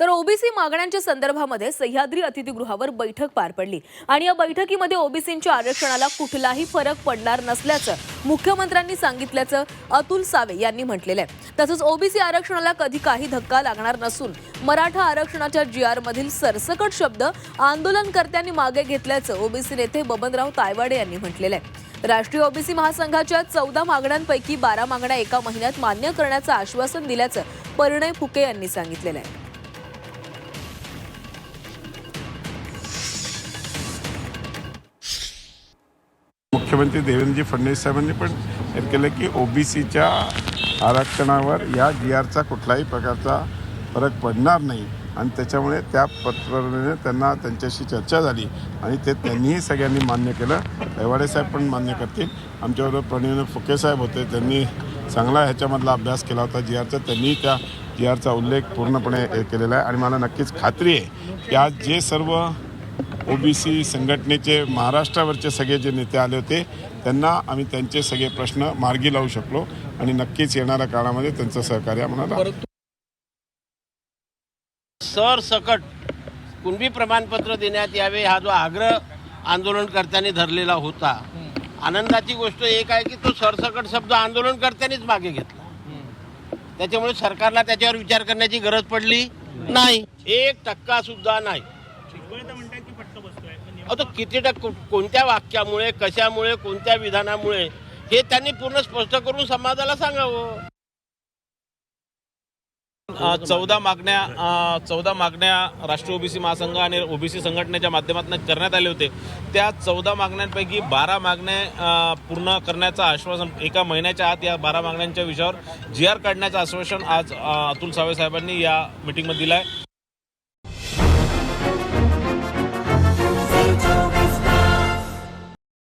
तर ओबीसी मागण्यांच्या संदर्भामध्ये सह्याद्री अतिथीगृहावर बैठक पार पडली. आणि या बैठकीमध्ये ओबीसींच्या आरक्षणाला कुठलाही फरक पडणार नसल्याचं मुख्यमंत्र्यांनी सांगितल्याचं अतुल सावे यांनी म्हटलेलं आहे. तसंच ओबीसी आरक्षणाला कधी काही धक्का लागणार नसून मराठा आरक्षणाच्या जी आर मधील सरसकट शब्द आंदोलनकर्त्यांनी मागे घेतल्याचं ओबीसी नेते बबनराव तायवाडे यांनी म्हटलेलं आहे. राष्ट्रीय ओबीसी महासंघाच्या चौदा मागण्यांपैकी बारा मागण्या एका महिन्यात मान्य करण्याचं आश्वासन दिल्याचं परिणय फुके यांनी सांगितलेलं आहे. मुख्यमंत्री देवेंद्रजी फडणवीस साहेबांनी पण हे केलं की ओ बी सीच्या आरक्षणावर या जी आरचा कुठलाही प्रकारचा फरक पडणार नाही. आणि त्याच्यामुळे त्या पत्रने त्यांना त्यांच्याशी चर्चा झाली आणि ते त्यांनीही सगळ्यांनी मान्य केलं. रवाडे साहेब पण मान्य करतील. आमच्याबरोबर प्रणवीन फुके साहेब होते. त्यांनी चांगला ह्याच्यामधला अभ्यास केला होता जी आरचा. त्यांनी त्या जी आरचा उल्लेख पूर्णपणे हे केलेला आहे. आणि मला नक्कीच खात्री आहे की आज जे सर्व ओबीसी संघटनेचे महाराष्ट्रावरचे सगळे जे नेते आले होते त्यांना आम्ही त्यांचे सगळे प्रश्न मार्गी लावू शकलो आणि नक्कीच येणाऱ्या काळामध्ये त्यांचं सहकार्य आम्हाला सरसकट कुणबी प्रमाणपत्र देण्यात यावे हा जो आग्रह आंदोलनकर्त्यांनी धरलेला होता आनंदाची गोष्ट एक आहे की तो सरसकट शब्द आंदोलनकर्त्यांनीच मागे घेतला. त्याच्यामुळे सरकारला त्याच्यावर विचार करण्याची गरज पडली? नाही. एक टक्का सुद्धा नाही. अहो, तो किती टक्के कोणत्या वाक्यामुळे कशामुळे कोणत्या विधानामुळे हे त्यांनी पूर्ण स्पष्ट करून समाजाला सांगावं. चौदा मागण्या चौदा मागण्या राष्ट्रीय ओबीसी महासंघ आणि ओबीसी संघटनेच्या माध्यमातून करण्यात आले होते. त्या चौदा मागण्यांपैकी बारा मागण्या पूर्ण करण्याचं आश्वासन एका महिन्याच्या आत या बारा मागण्यांच्या विषयावर जी आर काढण्याचं आश्वासन आज अतुल सावे साहेबांनी या मिटिंगमध्ये दिलं आहे